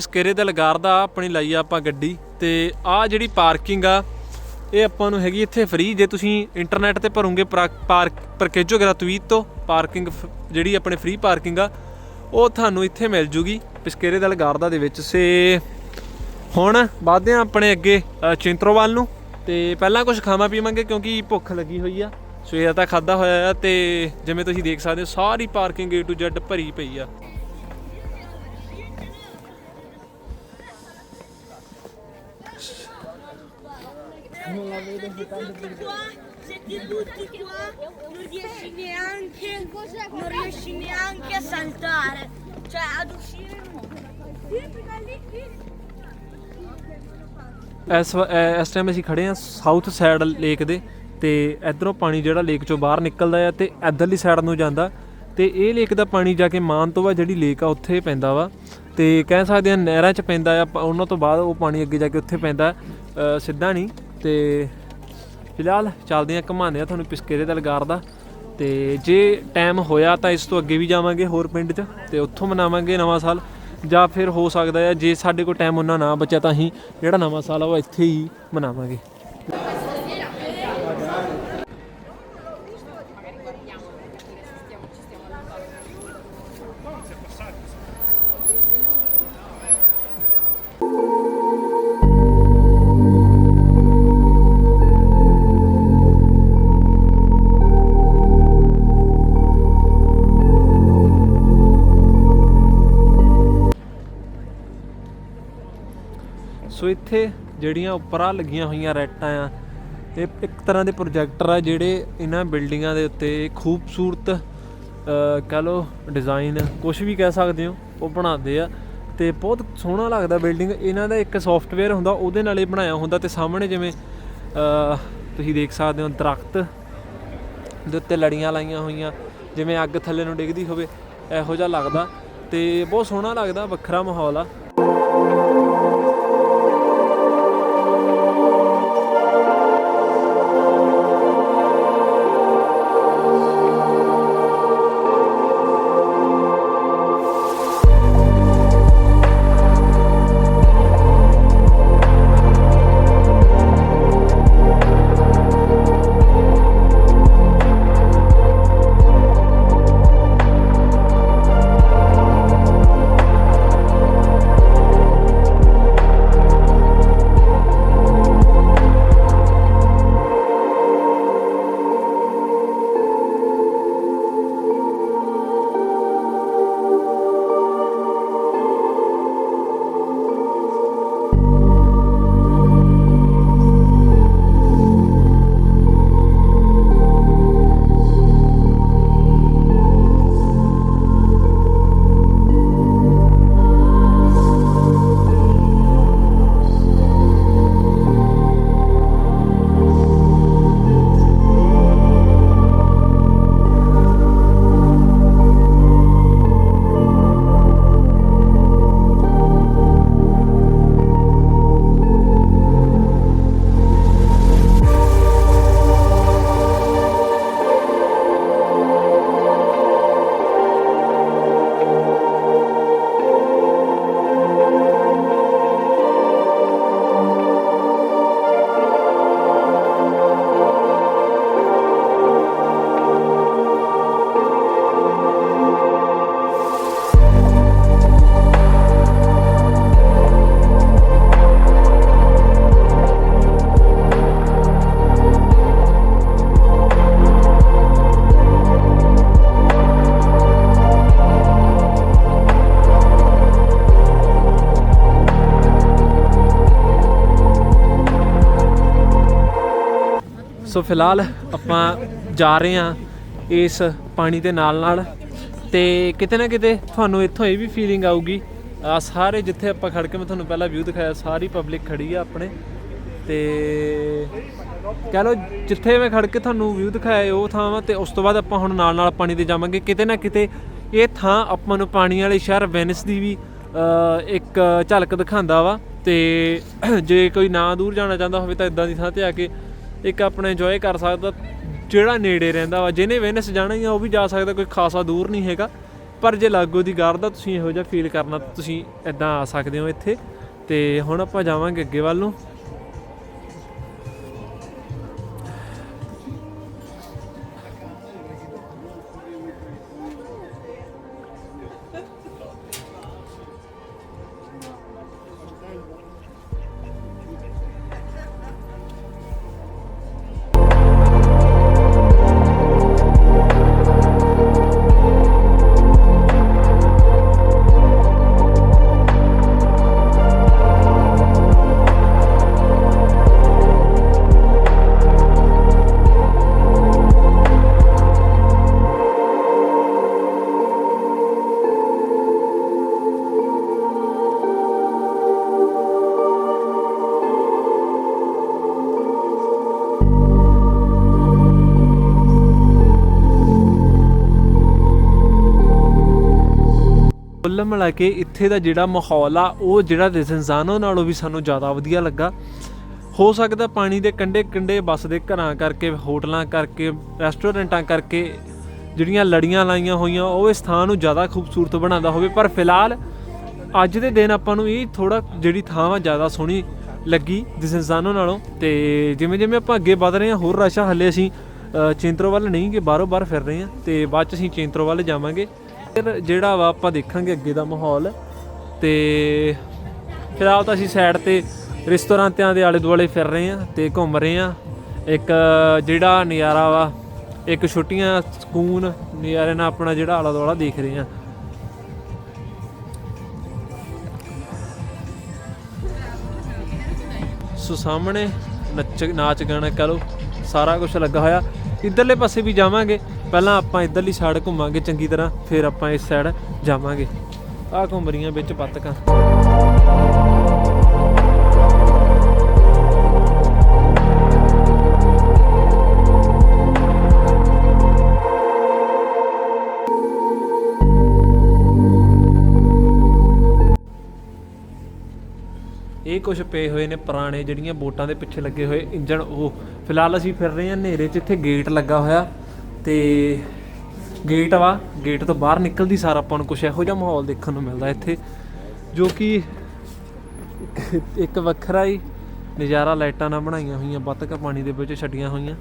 ਪਿਸਕੇਰੇ ਦੇ ਲਗਾਰ ਦਾ ਆਪਣੀ ਲਾਈ ਆ ਆਪਾਂ ਗੱਡੀ ਤੇ ਆ ਜਿਹੜੀ ਪਾਰਕਿੰਗ ਆ, ਇਹ ਆਪਾਂ ਨੂੰ ਹੈਗੀ ਇੱਥੇ ਫ੍ਰੀ। ਜੇ ਤੁਸੀਂ ਇੰਟਰਨੈਟ ਤੇ ਭਰੋਗੇ ਪਾਰਕ ਪਰਕੇਜੋ ਗ੍ਰatuit ਤੋਂ, ਪਾਰਕਿੰਗ ਜਿਹੜੀ ਆਪਣੇ ਫ੍ਰੀ ਪਾਰਕਿੰਗ ਆ, ਉਹ ਤੁਹਾਨੂੰ ਇੱਥੇ ਮਿਲ ਜੂਗੀ ਪਿਸਕੇਰੇ ਦੇ ਲਗਾਰਦਾ ਦੇ ਵਿੱਚ। ਸੇ ਹੁਣ ਵੱਧਦੇ ਆ ਆਪਣੇ ਅੱਗੇ ਚਿੰਤਰੋਵਾਲ ਨੂੰ। ਤੇ ਪਹਿਲਾਂ ਕੁਝ ਖਾਵਾਂ ਪੀਵਾਂਗੇ ਕਿਉਂਕਿ ਭੁੱਖ ਲੱਗੀ ਹੋਈ ਆ। ਸਵੇਰ ਤਾਂ ਖਾਦਾ ਹੋਇਆ ਆ ਤੇ ਜਿਵੇਂ ਤੁਸੀਂ ਦੇਖ ਸਕਦੇ ਹੋ, ਸਾਰੀ ਪਾਰਕਿੰਗ A to Z ਭਰੀ ਪਈ ਆ। Se ti butti qua non riesci neanche, non riesci neanche a saltare, cioè ad uscire ਇਸ ਵ- ਇਸ ਟਾਈਮ ਅਸੀਂ ਖੜੇ ਆ ਸਾਊਥ ਸਾਈਡ ਲੇਕ ਦੇ ਤੇ ਇਧਰੋਂ ਪਾਣੀ ਜਿਹੜਾ ਲੇਕ ਚੋਂ ਬਾਹਰ ਨਿਕਲਦਾ ਆ ਤੇ ਇਧਰਲੀ ਸਾਈਡ ਨੂੰ ਜਾਂਦਾ। ਤੇ ਇਹ ਲੇਕ ਦਾ ਪਾਣੀ ਜਾ ਕੇ ਮਾਨ ਤੋਂ ਬਾਅਦ ਜਿਹੜੀ ਲੇਕ ਆ ਉੱਥੇ ਪੈਂਦਾ ਵਾ। ਤੇ ਕਹਿ ਸਕਦੇ ਆ ਨਹਿਰਾਂ 'ਚ ਪੈਂਦਾ ਆ ਉਹਨਾਂ ਤੋਂ ਬਾਅਦ ਉਹ ਪਾਣੀ ਅੱਗੇ ਜਾ ਕੇ ਉੱਥੇ ਪੈਂਦਾ। ਸਿੱਧਾ ਨਹੀਂ ਤੇ ਫਿਲਹਾਲ ਚੱਲਦੇ ਆ ਘਮਾਉਂਦੇ ਆ ਤੁਹਾਨੂੰ ਪਿਸਕੇਰੇ ਦਾ ਲਗਾਰ ਦਾ। ਤੇ ਜੇ ਟਾਈਮ ਹੋਇਆ ਤਾਂ ਇਸ ਤੋਂ ਅੱਗੇ ਵੀ ਜਾਵਾਂਗੇ ਹੋਰ ਪਿੰਡ 'ਚ ਤੇ ਉੱਥੋਂ ਮਨਾਵਾਂਗੇ ਨਵਾਂ ਸਾਲ। ਜਾਂ ਫਿਰ ਹੋ ਸਕਦਾ ਹੈ ਜੇ ਸਾਡੇ ਕੋਲ ਟਾਈਮ ਉਹਨਾਂ ਨਾ ਬਚਿਆ ਤਾਂ ਅਸੀਂ ਜਿਹੜਾ ਨਵਾਂ ਸਾਲ ਆ ਉਹ ਇੱਥੇ ਹੀ ਮਨਾਵਾਂਗੇ। ਇੱਥੇ ਜਿਹੜੀਆਂ ਉੱਪਰਾਂ ਲੱਗੀਆਂ ਹੋਈਆਂ ਰੈਟਾਂ ਆ ਇਹ ਇੱਕ ਤਰ੍ਹਾਂ ਦੇ ਪ੍ਰੋਜੈਕਟਰ ਆ ਜਿਹੜੇ ਇਹਨਾਂ ਬਿਲਡਿੰਗਾਂ ਦੇ ਉੱਤੇ ਖੂਬਸੂਰਤ ਅ, ਕਹਿ ਲਓ ਡਿਜ਼ਾਈਨ ਕੁਝ ਵੀ ਕਹਿ ਸਕਦੇ ਹੋ ਉਹ ਬਣਾਉਂਦੇ ਆ ਤੇ ਬਹੁਤ ਸੋਹਣਾ ਲੱਗਦਾ ਬਿਲਡਿੰਗ। ਇਹਨਾਂ ਦਾ ਇੱਕ ਸੌਫਟਵੇਅਰ ਹੁੰਦਾ ਉਹਦੇ ਨਾਲ ਇਹ ਬਣਾਇਆ ਹੁੰਦਾ ਤੇ ਸਾਹਮਣੇ ਜਿਵੇਂ ਤੁਸੀਂ ਦੇਖ ਸਕਦੇ ਹੋ ਦਰਖਤ ਦੇ ਉੱਤੇ ਲੜੀਆਂ ਲਾਈਆਂ ਹੋਈਆਂ ਜਿਵੇਂ ਅੱਗ ਥੱਲੇ ਨੂੰ ਡਿੱਗਦੀ ਹੋਵੇ ਇਹੋ ਜਿਹਾ ਲੱਗਦਾ ਤੇ ਬਹੁਤ ਸੋਹਣਾ ਲੱਗਦਾ ਵੱਖਰਾ ਮਾਹੌਲ ਆ। ਸੋ ਫਿਲਹਾਲ ਆਪਾਂ ਜਾ ਰਹੇ ਹਾਂ ਇਸ ਪਾਣੀ ਦੇ ਨਾਲ ਨਾਲ ਤੇ ਕਿਤੇ ਨਾ ਕਿਤੇ ਤੁਹਾਨੂੰ ਇੱਥੋਂ ਇਹ ਵੀ ਫੀਲਿੰਗ ਆਊਗੀ। ਆ ਸਾਰੇ ਜਿੱਥੇ ਆਪਾਂ ਖੜ ਕੇ ਮੈਂ ਤੁਹਾਨੂੰ ਪਹਿਲਾਂ ਵਿਊ ਦਿਖਾਇਆ, ਸਾਰੀ ਪਬਲਿਕ ਖੜੀ ਆ ਆਪਣੇ। ਤੇ ਕਹ ਲਓ ਜਿੱਥੇ ਮੈਂ ਖੜ ਕੇ ਤੁਹਾਨੂੰ ਵਿਊ ਦਿਖਾਇਆ ਉਹ ਥਾਂ ਵਾ ਤੇ ਉਸ ਤੋਂ ਬਾਅਦ ਆਪਾਂ ਹੁਣ ਨਾਲ ਨਾਲ ਪਾਣੀ ਤੇ ਜਾਵਾਂਗੇ। ਕਿਤੇ ਨਾ ਕਿਤੇ ਇਹ ਥਾਂ ਆਪਾਂ ਨੂੰ ਪਾਣੀ ਵਾਲੇ ਸ਼ਹਿਰ ਵੈਨਿਸ ਦੀ ਵੀ ਇੱਕ ਝਲਕ ਦਿਖਾਉਂਦਾ ਵਾ। ਤੇ ਜੇ ਕੋਈ ਨਾ ਦੂਰ ਜਾਣਾ ਚਾਹੁੰਦਾ ਹੋਵੇ ਤਾਂ ਇਦਾਂ ਦੀ ਥਾਂ ਤੇ ਆ ਕੇ ਇੱਕ ਆਪਣਾ ਇੰਜੋਏ ਕਰ ਸਕਦਾ, ਜਿਹੜਾ ਨੇੜੇ ਰਹਿੰਦਾ ਵਾ, ਜਿਹਨੇ ਵੈਨਿਸ ਜਾਣਾ ਹੀ ਆ, ਉਹ ਵੀ ਜਾ ਸਕਦਾ, ਕੋਈ ਖਾਸਾ ਦੂਰ ਨਹੀਂ ਹੈਗਾ। ਪਰ ਜੇ ਲਾਗੋ ਦੀ ਗਾਰ ਦਾ ਤੁਸੀਂ ਇਹੋ ਜਿਹਾ ਫੀਲ ਕਰਨਾ, ਤੁਸੀਂ ਇਦਾਂ ਆ ਸਕਦੇ ਹੋ ਇੱਥੇ। ਤੇ ਹੁਣ ਆਪਾਂ ਜਾਵਾਂਗੇ ਅੱਗੇ ਵੱਲ ਨੂੰ। ਕੁੱਲ ਮਿਲਾ ਕੇ ਇੱਥੇ ਦਾ ਜਿਹੜਾ ਮਾਹੌਲ ਆ ਉਹ ਜਿਹੜਾ ਰਿਜ਼ਨਜ਼ਾਨੋ ਨਾਲੋਂ ਵੀ ਸਾਨੂੰ ਜ਼ਿਆਦਾ ਵਧੀਆ ਲੱਗਾ। ਹੋ ਸਕਦਾ ਪਾਣੀ ਦੇ ਕੰਢੇ ਕੰਢੇ ਬਸਦੇ ਘਰਾਂ ਕਰਕੇ ਹੋਟਲਾਂ ਕਰਕੇ ਰੈਸਟੋਰੈਂਟਾਂ ਕਰਕੇ ਜਿਹੜੀਆਂ ਲੜੀਆਂ ਲਾਈਆਂ ਹੋਈਆਂ ਉਹ ਇਸ ਥਾਂ ਨੂੰ ਜ਼ਿਆਦਾ ਖੂਬਸੂਰਤ ਬਣਾਉਂਦਾ ਹੋਵੇ। ਪਰ ਫਿਲਹਾਲ ਅੱਜ ਦੇ ਦਿਨ ਆਪਾਂ ਨੂੰ ਇਹ ਥੋੜਾ ਜਿਹੜੀ ਥਾਂ ਵਾ ਜ਼ਿਆਦਾ ਸੋਹਣੀ ਲੱਗੀ ਰਿਜ਼ਨਜ਼ਾਨੋ ਨਾਲੋਂ। ਤੇ ਜਿਵੇਂ ਜਿਵੇਂ ਆਪਾਂ ਅੱਗੇ ਵਧ ਰਹੇ ਹਾਂ ਹੋਰ ਰਸ਼ਾ ਹੱਲੇ ਅਸੀਂ ਅ, ਵੱਲ ਨਹੀਂ ਕਿ ਬਾਹਰੋਂ ਬਾਹਰ ਫਿਰ ਰਹੇ ਹਾਂ। ਤੇ ਬਾਅਦ ਚ ਅਸੀਂ ਚਿੰਤਰੋ ਵੱਲ ਜਾਵਾਂਗੇ। ਫਿਰ ਜਿਹੜਾ ਵਾ ਆਪਾਂ ਦੇਖਾਂਗੇ ਅੱਗੇ ਦਾ ਮਾਹੌਲ ਤੇ ਆਪ ਤਾਂ ਅਸੀਂ ਸਾਈਡ ਤੇ ਰੈਸਟੋਰੈਂਟਾਂ ਦੇ ਆਲੇ ਦੁਆਲੇ ਫਿਰ ਰਹੇ ਹਾਂ ਤੇ ਘੁੰਮ ਰਹੇ ਹਾਂ ਇੱਕ, ਜਿਹੜਾ ਨਜ਼ਾਰਾ ਵਾ, ਇੱਕ ਛੁੱਟੀਆਂ, ਸਕੂਨ, ਨਜ਼ਾਰੇ ਨਾਲ ਆਪਣਾ ਜਿਹੜਾ ਆਲਾ ਦੁਆਲਾ ਦੇਖ ਰਹੇ ਹਾਂ ਸੋ ਸਾਹਮਣੇ ਨੱਚ ਨਾਚ ਗਾਣਾ ਕਹ ਲਓ, ਸਾਰਾ ਕੁਝ ਲੱਗਾ ਹੋਇਆ। ਇਧਰਲੇ ਪਾਸੇ ਵੀ ਜਾਵਾਂਗੇ। ਪਹਿਲਾਂ ਆਪਾਂ ਇਧਰਲੀ ਸਾਈਡ ਘੁੰਮਾਂਗੇ ਚੰਗੀ ਤਰ੍ਹਾਂ, ਫਿਰ ਆਪਾਂ ਇਸ ਸਾਈਡ ਜਾਵਾਂਗੇ। ਆਹ ਘੁੰਮ ਰਹੀਆਂ ਵਿੱਚ ਬੱਤਕਾਂ ਇਹ ਕੁਝ ਪਏ ਹੋਏ ਨੇ ਪੁਰਾਣੇ ਜਿਹੜੀਆਂ ਬੋਟਾਂ ਦੇ ਪਿੱਛੇ ਲੱਗੇ ਹੋਏ ਇੰਜਣ, ਉਹ। ਫਿਲਹਾਲ ਅਸੀਂ ਫਿਰ ਰਹੇ ਹਾਂ ਹਨੇਰੇ 'ਚ, ਇੱਥੇ ਗੇਟ ਲੱਗਾ ਹੋਇਆ। ਤੇ ਗੇਟ ਵਾ ਗੇਟ ਤੋਂ ਬਾਹਰ ਨਿਕਲਦੀ ਸਾਰ ਆਪਾਂ ਨੂੰ ਕੁਝ ਇਹੋ ਜਿਹਾ ਮਾਹੌਲ ਦੇਖਣ ਨੂੰ ਮਿਲਦਾ ਇੱਥੇ, ਜੋ ਕਿ ਇੱਕ- ਵੱਖਰਾ ਹੀ ਨਜ਼ਾਰਾ ਲਾਈਟਾਂ ਨਾਲ ਬਣਾਈਆਂ ਹੋਈਆਂ ਬੱਤਕਾਂ ਪਾਣੀ ਦੇ ਵਿੱਚ ਛੱਡੀਆਂ ਹੋਈਆਂ।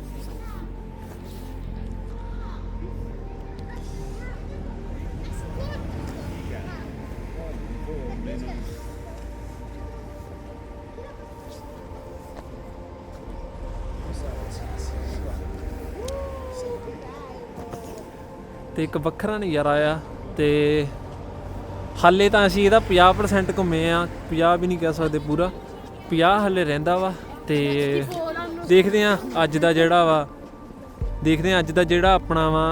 ਤੇ ਇੱਕ ਵੱਖਰਾ ਨਜ਼ਾਰਾ ਆ ਤੇ ਹਾਲੇ ਤਾਂ ਅਸੀਂ ਇਹਦਾ 50% ਘੁੰਮੇ ਆ 50 ਵੀ ਨਹੀਂ ਕਹਿ ਸਕਦੇ ਪੂਰਾ 50 ਹਾਲੇ ਰਹਿੰਦਾ ਵਾ ਤੇ ਦੇਖਦੇ ਆ ਅੱਜ ਦਾ ਜਿਹੜਾ ਵਾ, ਦੇਖਦੇ ਆ ਅੱਜ ਦਾ ਜਿਹੜਾ ਆਪਣਾ ਵਾ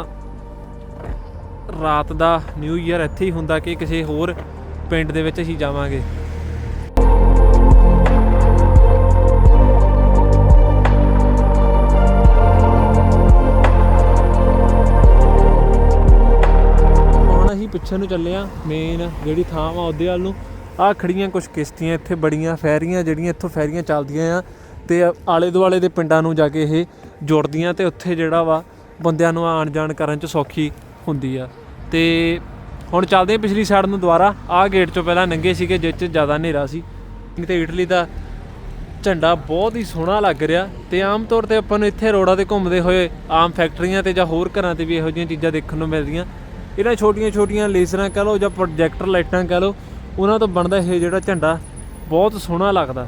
ਰਾਤ ਦਾ ਨਿਊ ਈਅਰ ਇੱਥੇ ਹੀ ਹੁੰਦਾ ਕਿ ਕਿਸੇ ਹੋਰ ਪਿੰਡ ਦੇ ਵਿੱਚ ਅਸੀਂ ਜਾਵਾਂਗੇ। ਪਿੱਛੇ ਨੂੰ ਚੱਲੇ ਆ ਮੇਨ ਜਿਹੜੀ ਥਾਂ ਵਾ ਉਹਦੇ ਵੱਲ ਨੂੰ। ਆ ਖੜੀਆਂ ਕੁਝ ਕਿਸ਼ਤੀਆਂ ਇੱਥੇ ਬੜੀਆਂ ਫੈਰੀਆਂ, ਜਿਹੜੀਆਂ ਇੱਥੋਂ ਫੈਰੀਆਂ ਚੱਲਦੀਆਂ ਆ ਤੇ ਆਲੇ ਦੁਆਲੇ ਦੇ ਪਿੰਡਾਂ ਨੂੰ ਜਾ ਕੇ ਇਹ ਜੁੜਦੀਆਂ ਤੇ ਉੱਥੇ ਜਿਹੜਾ ਵਾ ਬੰਦਿਆਂ ਨੂੰ ਆਣ ਜਾਣ ਕਰਨ ਚ ਸੌਖੀ ਹੁੰਦੀ ਆ। ਤੇ ਹੁਣ ਚੱਲਦੇ ਆ ਪਿਛਲੀ ਸਾਈਡ ਨੂੰ ਦੁਬਾਰਾ। ਆਹ ਗੇਟ ਚੋਂ ਪਹਿਲਾਂ ਨੰਗੇ ਸੀਗੇ ਜਿਸ ਚ ਜ਼ਿਆਦਾ ਹਨੇਰਾ ਸੀ। ਤੇ ਇਟਲੀ ਦਾ ਝੰਡਾ ਬਹੁਤ ਹੀ ਸੋਹਣਾ ਲੱਗ ਰਿਹਾ। ਤੇ ਆਮ ਤੌਰ ਤੇ ਆਪਾਂ ਨੂੰ ਇੱਥੇ ਰੋਡਾਂ ਤੇ ਘੁੰਮਦੇ ਹੋਏ ਆਮ ਫੈਕਟਰੀਆਂ ਤੇ ਜਾਂ ਹੋਰ ਘਰਾਂ ਤੇ ਵੀ ਇਹੋ ਜਿਹੀਆਂ ਚੀਜ਼ਾਂ ਦੇਖਣ ਨੂੰ ਮਿਲਦੀਆਂ। ਇਹਨਾਂ ਛੋਟੀਆਂ-ਛੋਟੀਆਂ ਲੇਜ਼ਰਾਂ ਕਹ ਲਓ ਜਾਂ ਪ੍ਰੋਜੈਕਟਰ ਲਾਈਟਾਂ ਕਹ ਲਓ, ਉਹਨਾਂ ਤੋਂ ਬਣਦਾ ਇਹ ਜਿਹੜਾ ਝੰਡਾ ਬਹੁਤ ਸੋਹਣਾ ਲੱਗਦਾ।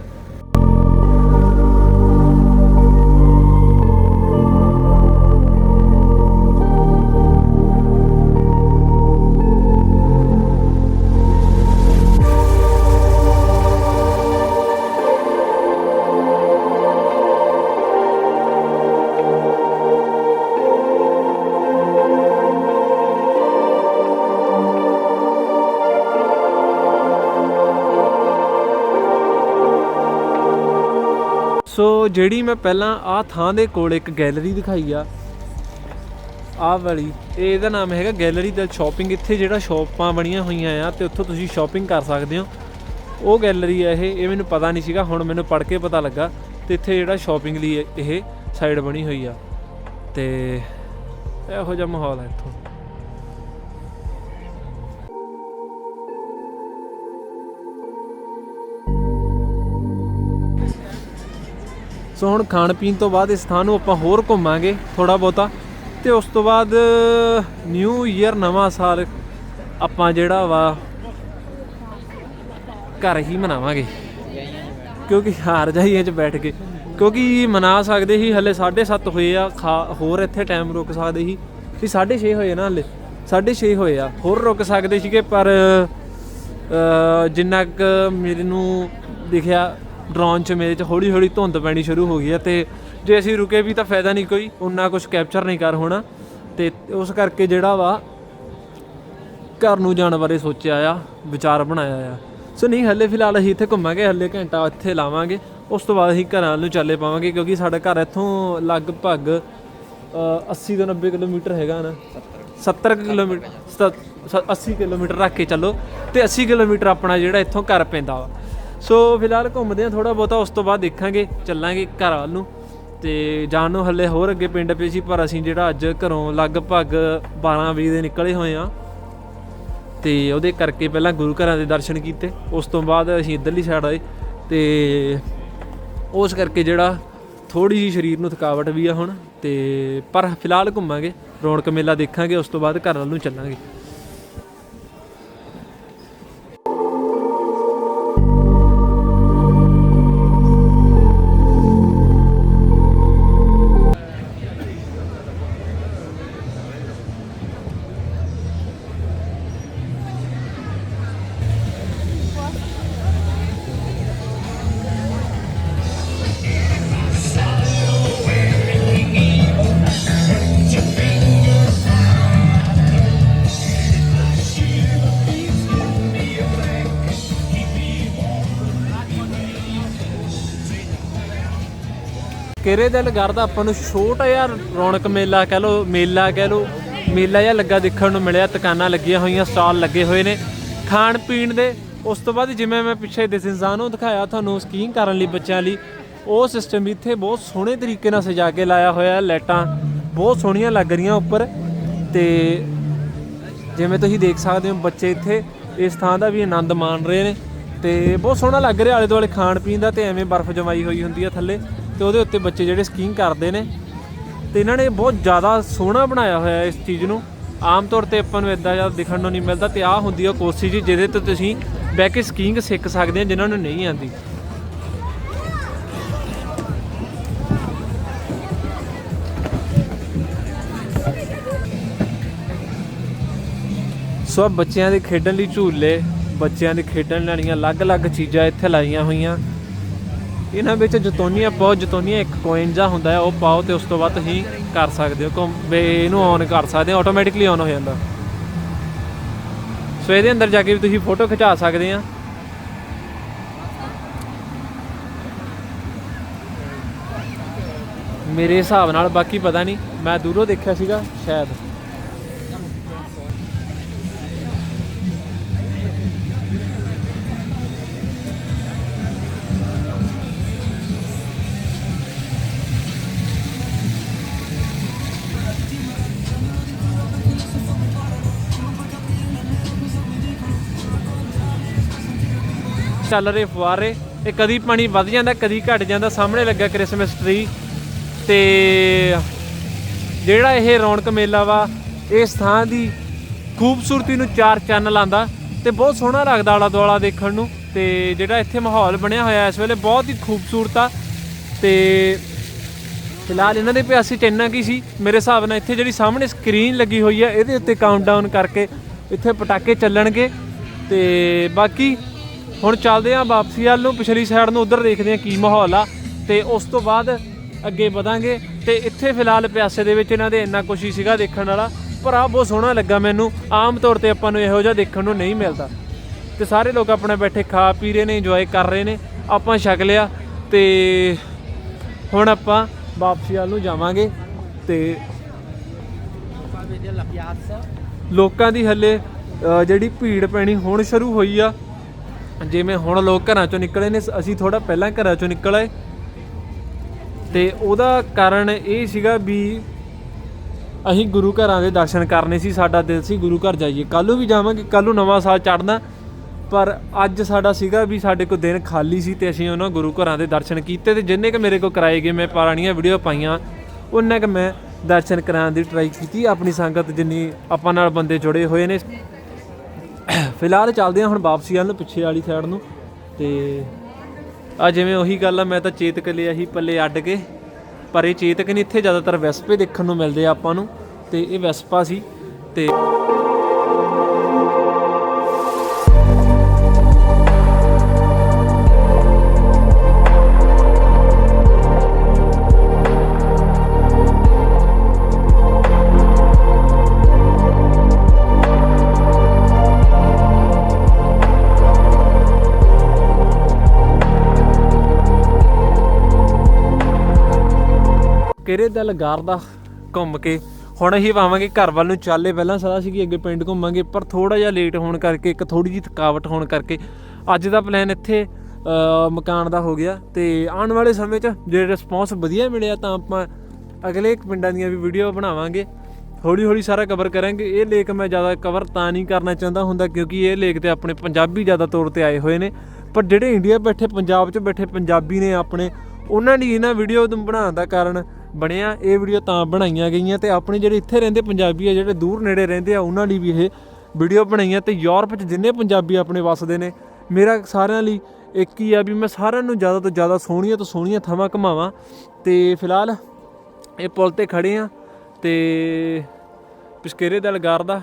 ਜਿਹੜੀ ਮੈਂ ਪਹਿਲਾਂ ਆਹ ਥਾਂ ਦੇ ਕੋਲ ਇੱਕ ਗੈਲਰੀ ਦਿਖਾਈ ਆ, ਆਹ ਵਾਲੀ, ਇਹ ਇਹਦਾ ਨਾਮ ਹੈਗਾ ਗੈਲਰੀ ਦਾ ਸ਼ਾਪਿੰਗ। ਇੱਥੇ ਜਿਹੜਾ ਸ਼ਾਪਾਂ ਬਣੀਆਂ ਹੋਈਆਂ ਆ ਤੇ ਉੱਥੋਂ ਤੁਸੀਂ ਸ਼ਾਪਿੰਗ ਕਰ ਸਕਦੇ ਹੋ। ਉਹ ਗੈਲਰੀ ਆ ਇਹ ਇਹ ਮੈਨੂੰ ਪਤਾ ਨਹੀਂ ਸੀਗਾ, ਹੁਣ ਮੈਨੂੰ ਪੜ੍ਹ ਕੇ ਪਤਾ ਲੱਗਾ ਤੇ ਇੱਥੇ ਜਿਹੜਾ ਸ਼ਾਪਿੰਗ ਲਈ ਇਹ- ਇਹ ਸਾਈਡ ਬਣੀ ਹੋਈ ਆ। ਤੇ ਇਹੋ ਜਿਹਾ ਮਾਹੌਲ ਹੈ ਇੱਥੋਂ। ਸੋ ਹੁਣ ਖਾਣ ਪੀਣ ਤੋਂ ਬਾਅਦ ਇਸ ਥਾਂ ਨੂੰ ਆਪਾਂ ਹੋਰ ਘੁੰਮਾਂਗੇ ਥੋੜਾ ਬਹੁਤਾ। ਤੇ ਉਸ ਤੋਂ ਬਾਅਦ ਨਿਊ ਈਅਰ ਨਵਾਂ ਸਾਲ ਆਪਾਂ ਜਿਹੜਾ ਵਾ ਘਰ ਹੀ ਮਨਾਵਾਂਗੇ। ਕਿਉਂਕਿ ਹਾਰ ਜਾਈਏ ਚ ਬੈਠ ਕੇ। ਕਿਉਂਕਿ ਮਨਾ ਸਕਦੇ ਸੀ, ਹਲੇ 7:30 ਹੋਏ ਆ, ਖਾ- ਹੋਰ ਇੱਥੇ ਟਾਈਮ ਰੁਕ ਸਕਦੇ ਸੀ। ਵੀ 6:30 ਹੋਏ ਨਾ ਹਲੇ 6:30 ਹੋਏ ਆ। ਹੋਰ ਰੁਕ ਸਕਦੇ ਸੀਗੇ, ਪਰ ਜਿੰਨਾ ਕੁ ਮੇਰੇ ਨੂੰ ਦਿਖਿਆ ਡਰੋਨ 'ਚ ਮੇਰੇ 'ਚ ਹੌਲੀ ਹੌਲੀ ਧੁੰਦ ਪੈਣੀ ਸ਼ੁਰੂ ਹੋ ਗਈ ਹੈ ਤੇ ਜੇ ਅਸੀਂ ਰੁਕੇ ਵੀ ਤਾਂ ਫਾਇਦਾ ਨਹੀਂ ਕੋਈ ਉਨਾ ਕੁਝ ਕੈਪਚਰ ਨਹੀਂ ਕਰ ਹੋਣਾ। ਤੇ ਉਸ ਕਰਕੇ ਜਿਹੜਾ ਵਾ ਘਰ ਨੂੰ ਜਾਣ ਬਾਰੇ ਸੋਚਿਆ ਆ ਵਿਚਾਰ ਬਣਾਇਆ ਆ। ਸੋ ਨਹੀਂ ਹੱਲੇ ਫਿਲਹਾਲ ਅਸੀਂ ਇੱਥੇ ਘੁੰਮਾਂਗੇ ਹੱਲੇ ਘੰਟਾ ਇੱਥੇ ਲਾਵਾਂਗੇ। ਉਸ ਤੋਂ ਬਾਅਦ ਅਸੀਂ ਘਰਾਂ ਨੂੰ ਚੱਲੇ ਪਾਵਾਂਗੇ ਕਿਉਂਕਿ ਸਾਡਾ ਘਰ ਇੱਥੋਂ ਲਗਭਗ ਅ, 80 ਤੋਂ 90 ਕਿਲੋਮੀਟਰ ਹੈਗਾ ਨਾ। 70 ਕਿਲੋਮੀਟਰ ਸਤ- ਸ- 80 ਕਿਲੋਮੀਟਰ ਰੱਖ ਕੇ ਚੱਲੋ। ਤੇ 80 ਕਿਲੋਮੀਟਰ ਆਪਣਾ ਜਿਹੜਾ ਇੱਥੋਂ ਘਰ ਪੈਂਦਾ ਵਾ। ਸੋ ਫਿਲਹਾਲ ਘੁੰਮਦੇ ਆ ਥੋੜਾ ਬਹੁਤਾ, ਉਸ ਤੋਂ ਬਾਅਦ ਦੇਖਾਂਗੇ, ਚੱਲਾਂਗੇ ਘਰ ਵੱਲ ਨੂੰ। ਤੇ ਜਾਣ ਨੂੰ ਹੱਲੇ ਹੋਰ ਅੱਗੇ ਪਿੰਡ ਪਏ ਸੀ, ਪਰ ਅਸੀਂ ਜਿਹੜਾ ਅੱਜ ਘਰੋਂ ਲਗਭਗ 12 ਵਜੇ ਦੇ ਨਿਕਲੇ ਹੋਏ ਆ ਤੇ ਉਹਦੇ ਕਰਕੇ ਪਹਿਲਾਂ ਗੁਰੂ ਘਰਾਂ ਦੇ ਦਰਸ਼ਨ ਕੀਤੇ, ਉਸ ਤੋਂ ਬਾਅਦ ਅਸੀਂ ਇੱਧਰਲੀ ਸਾਈਡ ਆਏ। ਤੇ ਉਸ ਕਰਕੇ ਜਿਹੜਾ ਥੋੜੀ ਜਿਹੀ ਸਰੀਰ ਨੂੰ ਥਕਾਵਟ ਵੀ ਆ ਹੁਣ। ਤੇ ਪਰ ਫਿਲਹਾਲ ਘੁੰਮਾਂਗੇ, ਰੌਣਕ ਮੇਲਾ ਦੇਖਾਂਗੇ, ਉਸ ਤੋਂ ਬਾਅਦ ਘਰ ਵੱਲ ਨੂੰ ਚੱਲਾਂਗੇ। ਕਿਰੇ ਦਿਲ ਕਰਦਾ? ਆਪਾਂ ਨੂੰ ਛੋਟਾ ਜਿਹਾ ਰੌਣਕ ਮੇਲਾ ਕਹਿ ਲੋ ਮੇਲਾ ਕਹਿ ਲੋ ਮੇਲਾ ਜਿਹਾ ਲੱਗਾ ਦੇਖਣ ਨੂੰ ਮਿਲਿਆ, ਦੁਕਾਨਾਂ ਲੱਗੀਆਂ ਹੋਈਆਂ, ਸਟਾਲ ਲੱਗੇ ਹੋਏ ਨੇ। ਖਾਣ ਪੀਣ ਦੇ, ਉਸ ਤੋਂ ਬਾਅਦ ਜਿਵੇਂ ਮੈਂ ਪਿੱਛੇ ਦਿਸ ਇਨਸਾਨ ਨੂੰ ਦਿਖਾਇਆ, ਤੁਹਾਨੂੰ ਸਕੀਇੰਗ ਕਰਨ ਲਈ, ਬੱਚਿਆਂ ਲਈ, ਉਹ ਸਿਸਟਮ ਇੱਥੇ ਬਹੁਤ ਸੋਹਣੇ ਤਰੀਕੇ ਨਾਲ ਸਜਾ ਕੇ ਲਾਇਆ ਹੋਇਆ ਹੈ, ਲਾਈਟਾਂ ਬਹੁਤ ਸੋਹਣੀਆਂ ਲੱਗ ਰਹੀਆਂ ਉੱਪਰ। ਤੇ ਜਿਵੇਂ ਤੁਸੀਂ ਦੇਖ ਸਕਦੇ ਹੋ, ਬੱਚੇ ਇੱਥੇ ਇਸ ਥਾਂ ਦਾ ਵੀ ਆਨੰਦ ਮਾਣ ਰਹੇ ਨੇ। ਤੇ ਬਹੁਤ ਸੋਹਣਾ ਲੱਗ ਰਿਹਾ ਆਲੇ ਦੁਆਲੇ ਖਾਣ ਪੀਣ ਦਾ, ਤੇ ਐਵੇਂ ਬਰਫ਼ ਜਮਾਈ ਹੋਈ ਹੁੰਦੀ ਹੈ ਥੱਲੇ। ਤੇ ਉਹਦੇ ਉੱਤੇ ਬੱਚੇ ਜਿਹੜੇ ਸਕੀਇੰਗ ਕਰਦੇ ਨੇ ਤੇ ਇਹਨਾਂ ਨੇ ਬਹੁਤ ਜ਼ਿਆਦਾ ਸੋਹਣਾ ਬਣਾਇਆ ਹੋਇਆ ਇਸ ਚੀਜ਼ ਨੂੰ। ਆਮ ਤੌਰ ਤੇ ਆਪਾਂ ਨੂੰ ਇਦਾਂ ਜ਼ਿਆਦਾ ਦਿਖਣ ਨੂੰ ਨਹੀਂ ਮਿਲਦਾ ਤੇ ਆਹ ਹੁੰਦੀ ਆ ਕੋਸ਼ਿਸ਼ ਜੀ ਜਿਹਦੇ 'ਤੇ ਤੁਸੀਂ ਬਹਿ ਕੇ ਸਕੀਇੰਗ ਸਿੱਖ ਸਕਦੇ ਆ, ਜਿਨ੍ਹਾਂ ਨੂੰ ਨਹੀਂ ਆਉਂਦੀ। ਸੋ ਬੱਚਿਆਂ ਦੇ ਖੇਡਣ ਲਈ ਝੂਲੇ, ਬੱਚਿਆਂ ਦੇ ਖੇਡਣ ਵਾਲੀਆਂ ਅਲੱਗ-ਅਲੱਗ ਚੀਜ਼ਾਂ ਇੱਥੇ ਲਾਈਆਂ ਹੋਈਆਂ। ਇਹਨਾਂ ਵਿੱਚ ਜਤੋਨੀਆਂ ਪਾਓ, ਜਤੋਨੀਆਂ ਇੱਕ ਕੋਇਨ ਜਾਂ ਹੁੰਦਾ ਹੈ, ਉਹ ਪਾਓ ਤੇ ਉਸ ਤੋਂ ਬਾਅਦ ਤੁਸੀਂ ਕਰ ਸਕਦੇ ਹੋ, ਘੁੰਮ ਇਹਨੂੰ ਔਨ ਕਰ ਸਕਦੇ ਹੋ ਆਟੋਮੈਟਿਕਲੀ ਔਨ ਹੋ ਜਾਂਦਾ। ਸੋ ਇਹਦੇ ਅੰਦਰ ਜਾ ਕੇ ਵੀ ਤੁਸੀਂ ਫੋਟੋ ਖਿਚਾ ਸਕਦੇ ਆ। ਮੇਰੇ ਹਿਸਾਬ ਨਾਲ ਬਾਕੀ ਪਤਾ ਨਹੀਂ, ਮੈਂ ਦੂਰੋਂ ਦੇਖਿਆ ਸੀਗਾ, ਸ਼ਾਇਦ। ਚੱਲ ਰਹੇ ਫੁਆਰੇ, ਇਹ ਕਦੀ ਪਾਣੀ ਵੱਧ ਜਾਂਦਾ, ਕਦੀ ਘਟ ਜਾਂਦਾ, ਸਾਹਮਣੇ ਲੱਗਾ ਕ੍ਰਿਸਮਸ ਟ੍ਰੀ ਤੇ ਜਿਹੜਾ ਇਹ ਰੌਣਕ ਮੇਲਾ ਵਾ ਇਸ ਥਾਂ ਦੀ ਖੂਬਸੂਰਤੀ ਨੂੰ ਚਾਰ ਚੰਨ ਲਾਉਂਦਾ ਤੇ ਬਹੁਤ ਸੋਹਣਾ ਲੱਗਦਾ ਆਲਾ ਦੁਆਲਾ ਦੇਖਣ ਨੂੰ ਤੇ ਜਿਹੜਾ ਇੱਥੇ ਮਾਹੌਲ ਬਣਿਆ ਹੋਇਆ ਇਸ ਵੇਲੇ ਬਹੁਤ ਹੀ ਖੂਬਸੂਰਤ ਆ ਤੇ ਫਿਲਹਾਲ ਇਹਨਾਂ ਦੇ ਪਿਆਸੀ ਚ ਕੀ ਸੀ, ਮੇਰੇ ਹਿਸਾਬ ਨਾਲ ਇੱਥੇ ਜਿਹੜੀ ਸਾਹਮਣੇ ਸਕਰੀਨ ਲੱਗੀ ਹੋਈ ਹੈ ਇਹਦੇ ਉੱਤੇ ਕਾਊਂਟਡਾਊਨ ਕਰਕੇ ਇੱਥੇ ਪਟਾਕੇ ਚੱਲਣਗੇ ਤੇ ਬਾਕੀ ਹੁਣ ਚੱਲਦੇ ਆਂ ਵਾਪਸੀ ਵੱਲ ਨੂੰ ਪਿਛਲੀ ਸਾਈਡ ਨੂੰ ਉਧਰ ਦੇਖਦੇ ਆਂ ਕੀ ਮਾਹੌਲ ਆ ਤੇ ਉਸ ਤੋਂ ਬਾਅਦ ਅੱਗੇ ਵਧਾਂਗੇ ਤੇ ਇੱਥੇ ਫਿਲਹਾਲ ਪਿਆਸੇ ਦੇ ਵਿੱਚ ਇਹਨਾਂ ਦੇ ਇੰਨਾ ਕੁਛ ਹੀ ਸੀਗਾ ਦੇਖਣ ਵਾਲਾ ਪਰ ਆ ਬਹੁਤ ਸੋਹਣਾ ਲੱਗਾ ਮੈਨੂੰ। ਆਮ ਤੌਰ ਤੇ ਆਪਾਂ ਨੂੰ ਇਹੋ ਜਿਹਾ ਦੇਖਣ ਨੂੰ ਨਹੀਂ ਮਿਲਦਾ। ਤੇ ਸਾਰੇ ਲੋਕ ਆਪਣੇ ਬੈਠੇ ਖਾ ਪੀ ਰਹੇ ਨੇ ਇੰਜੋਏ ਕਰ ਰਹੇ ਨੇ। ਆਪਾਂ ਛਕ ਲਿਆ ਤੇ ਹੁਣ ਆਪਾਂ ਵਾਪਸੀ ਵੱਲ ਨੂੰ ਜਾਵਾਂਗੇ ਤੇ ਲੋਕਾਂ ਦੀ ਹੱਲੇ ਜਿਹੜੀ ਭੀੜ ਪੈਣੀ ਹੁਣ ਸ਼ੁਰੂ ਹੋਈ ਆ। ਜਿਵੇਂ ਹੁਣ ਲੋਕ ਘਰਾਂ ਚੋਂ ਨਿਕਲੇ ਨੇ ਅਸੀਂ ਥੋੜਾ ਪਹਿਲਾਂ ਘਰਾਂ ਚੋਂ ਨਿਕਲ ਆਏ। ਤੇ ਉਹਦਾ ਕਾਰਨ ਇਹ ਸੀਗਾ ਵੀ ਅਸੀਂ ਗੁਰੂ ਘਰਾਂ ਦੇ ਦਰਸ਼ਨ ਕਰਨੇ ਸੀ, ਸਾਡਾ ਦਿਲ ਸੀ ਗੁਰੂ ਘਰ ਜਾਈਏ। ਕੱਲ ਨੂੰ ਵੀ ਜਾਵਾਂਗੇ ਕੱਲ ਨੂੰ ਨਵਾਂ ਸਾਲ ਚੜ੍ਹਨਾ। ਪਰ ਅੱਜ ਸਾਡਾ ਸੀਗਾ ਵੀ ਸਾਡੇ ਕੋਲ ਦਿਨ ਖਾਲੀ ਸੀ ਤੇ ਅਸੀਂ ਉਹਨਾਂ ਗੁਰੂ ਘਰਾਂ ਦੇ ਦਰਸ਼ਨ ਕੀਤੇ ਤੇ ਜਿੰਨੇ ਕ ਮੇਰੇ ਕੋਲ ਕਰਾਏ ਗਏ, ਮੈਂ ਪੁਰਾਣੀਆਂ ਵੀਡੀਓ ਪਾਈਆਂ ਉਹਨਾਂ ਕ ਮੈਂ ਦਰਸ਼ਨ ਕਰਾਉਣ ਦੀ ਟਰਾਈ ਕੀਤੀ। ਆਪਣੀ ਸੰਗਤ ਜਿੰਨੀ ਆਪਾਂ ਨਾਲ ਬੰਦੇ ਜੁੜੇ ਹੋਏ ਨੇ ਫਿਲਹਾਲ ਚੱਲਦੇ ਹਾਂ ਹੁਣ ਵਾਪਸੀ ਵੱਲ, ਪਿੱਛੇ ਵਾਲੀ ਸਾਈਡ ਨੂੰ। ਤੇ ਆ ਜਿਵੇਂ ਉਹੀ ਗੱਲ ਆ, ਮੈਂ ਤਾਂ ਚੇਤਕ ਲਿਆ ਸੀ ਪੱਲੇ ਅੱਡ ਕੇ। ਪਰ ਇਹ ਚੇਤਕ ਨਹੀਂ, ਇੱਥੇ ਜ਼ਿਆਦਾਤਰ ਵੈਸਪੇ ਦੇਖਣ ਨੂੰ ਮਿਲਦੇ ਆ ਆਪਾਂ ਨੂੰ। ਤੇ ਇਹ ਵੈਸਪਾ ਸੀ। ਤੇ ਕਿਹੜੇ ਦਿਲ ਗਾਰਦਾ ਘੁੰਮ ਕੇ? ਹੁਣ ਅਸੀਂ ਪਾਵਾਂਗੇ ਘਰ ਵੱਲ ਨੂੰ ਚੱਲੇ ਪਹਿਲਾਂ ਸਦਾ ਸੀ ਕਿ ਅੱਗੇ ਪਿੰਡ ਘੁੰਮਾਂਗੇ, ਪਰ ਥੋੜਾ ਜਿਹਾ ਲੇਟ ਹੋਣ ਕਰਕੇ, ਇੱਕ ਥੋੜੀ ਜਿਹੀ ਥਕਾਵਟ ਹੋਣ ਕਰਕੇ ਅੱਜ ਦਾ ਪਲਾਨ ਇੱਥੇ ਮਕਾਨ ਦਾ ਹੋ ਗਿਆ ਤੇ ਆਉਣ ਵਾਲੇ ਸਮੇਂ 'ਚ ਜੇ ਰਿਸਪੌਂਸ ਵਧੀਆ ਮਿਲਿਆ ਤਾਂ ਆਪਾਂ ਅਗਲੇ ਪਿੰਡਾਂ ਦੀਆਂ ਵੀ ਵੀਡੀਓ ਬਣਾਵਾਂਗੇ। ਹੌਲੀ ਹੌਲੀ ਸਾਰਾ ਕਵਰ ਕਰਾਂਗੇ। ਇਹ ਲੇਕ ਮੈਂ ਜ਼ਿਆਦਾ ਕਵਰ ਤਾਂ ਨਹੀਂ ਕਰਨਾ ਚਾਹੁੰਦਾ ਹੁੰਦਾ, ਕਿਉਂਕਿ ਇਹ ਲੇਕ ਤੇ ਆਪਣੇ ਪੰਜਾਬੀ ਜ਼ਿਆਦਾ ਤੌਰ ਤੇ ਆਏ ਹੋਏ ਨੇ। ਪਰ ਜਿਹੜੇ ਇੰਡੀਆ ਬੈਠੇ, ਪੰਜਾਬ 'ਚ ਬੈਠੇ ਪੰਜਾਬੀ ਨੇ ਆਪਣੇ, ਉਹਨਾਂ ਦੀ ਇਹਨਾਂ ਵੀਡੀਓ ਨੂੰ ਬਣਾਉਣ ਦਾ ਕਾਰਨ ਬਣਿਆ। ਇਹ ਵੀਡੀਓ ਤਾਂ ਬਣਾਈਆਂ ਗਈਆਂ ਤੇ ਆਪਣੇ ਜਿਹੜੇ ਇੱਥੇ ਰਹਿੰਦੇ ਪੰਜਾਬੀ ਆ, ਜਿਹੜੇ ਦੂਰ ਨੇੜੇ ਰਹਿੰਦੇ ਆ, ਉਹਨਾਂ ਲਈ ਵੀ ਇਹ ਵੀਡੀਓ ਬਣਾਈਆਂ ਤੇ ਯੂਰਪ 'ਚ ਜਿੰਨੇ ਪੰਜਾਬੀ ਆਪਣੇ ਵਸਦੇ ਨੇ, ਮੇਰਾ ਸਾਰਿਆਂ ਲਈ ਇੱਕ ਹੀ ਆ ਵੀ ਮੈਂ ਸਾਰਿਆਂ ਨੂੰ ਜ਼ਿਆਦਾ ਤੋਂ ਜ਼ਿਆਦਾ ਸੋਹਣੀਆਂ ਤੋਂ ਸੋਹਣੀਆਂ ਥਾਵਾਂ ਘਮਾਵਾਂ। ਤੇ ਫਿਲਹਾਲ ਇਹ ਪੁਲ ਤੇ ਖੜੇ ਆ ਤੇ ਪਿਸਕੇਰੇ ਦਾ ਲਗਾਰ ਦਾ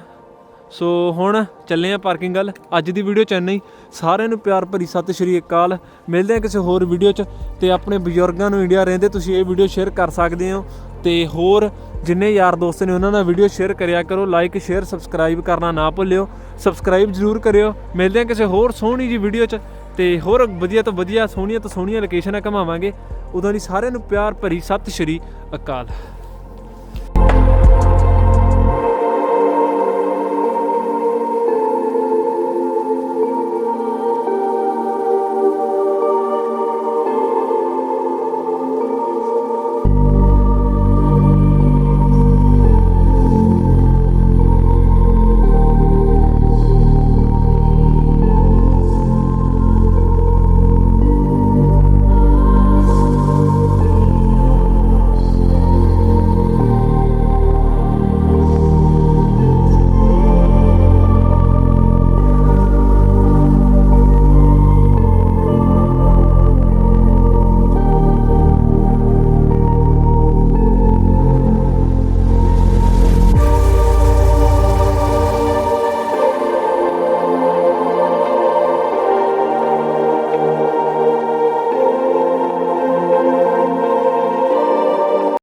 ਸੋ ਹੁਣ ਚੱਲੇ ਆ ਪਾਰਕਿੰਗ ਵੱਲ। ਅੱਜ ਦੀ ਵੀਡੀਓ ਚੈਨਈ ਸਾਰਿਆਂ ਨੂੰ ਪਿਆਰ ਭਰੀ ਸਤਿ ਸ਼੍ਰੀ ਅਕਾਲ। ਮਿਲਦੇ ਆ ਕਿਸੇ ਹੋਰ ਵੀਡੀਓ 'ਚ ਤੇ ਆਪਣੇ ਬਜ਼ੁਰਗਾਂ ਨੂੰ ਇੰਡੀਆ ਰਹਿੰਦੇ ਤੁਸੀਂ ਇਹ ਵੀਡੀਓ ਸ਼ੇਅਰ ਕਰ ਸਕਦੇ ਹੋ। ਤੇ ਹੋਰ ਜਿੰਨੇ ਯਾਰ ਦੋਸਤ ਨੇ ਉਹਨਾਂ ਨਾਲ ਵੀਡੀਓ ਸ਼ੇਅਰ ਕਰਿਆ ਕਰੋ। ਲਾਈਕ ਸ਼ੇਅਰ ਸਬਸਕ੍ਰਾਈਬ ਕਰਨਾ ਨਾ ਭੁੱਲਿਓ। ਸਬਸਕ੍ਰਾਈਬ ਜ਼ਰੂਰ ਕਰਿਓ। ਮਿਲਦੇ ਆ ਕਿਸੇ ਹੋਰ ਸੋਹਣੀ ਜੀ ਵੀਡੀਓ 'ਚ। ਤੇ ਹੋਰ ਵਧੀਆ ਤੋਂ ਵਧੀਆ, ਸੋਹਣੀਆਂ ਤੋਂ ਸੋਹਣੀਆਂ ਲੋਕੇਸ਼ਨਾਂ ਘਮਾਵਾਂਗੇ। ਉਦੋਂ ਲਈ ਸਾਰਿਆਂ ਨੂੰ ਪਿਆਰ ਭਰੀ ਸਤਿ ਸ਼੍ਰੀ ਅਕਾਲ।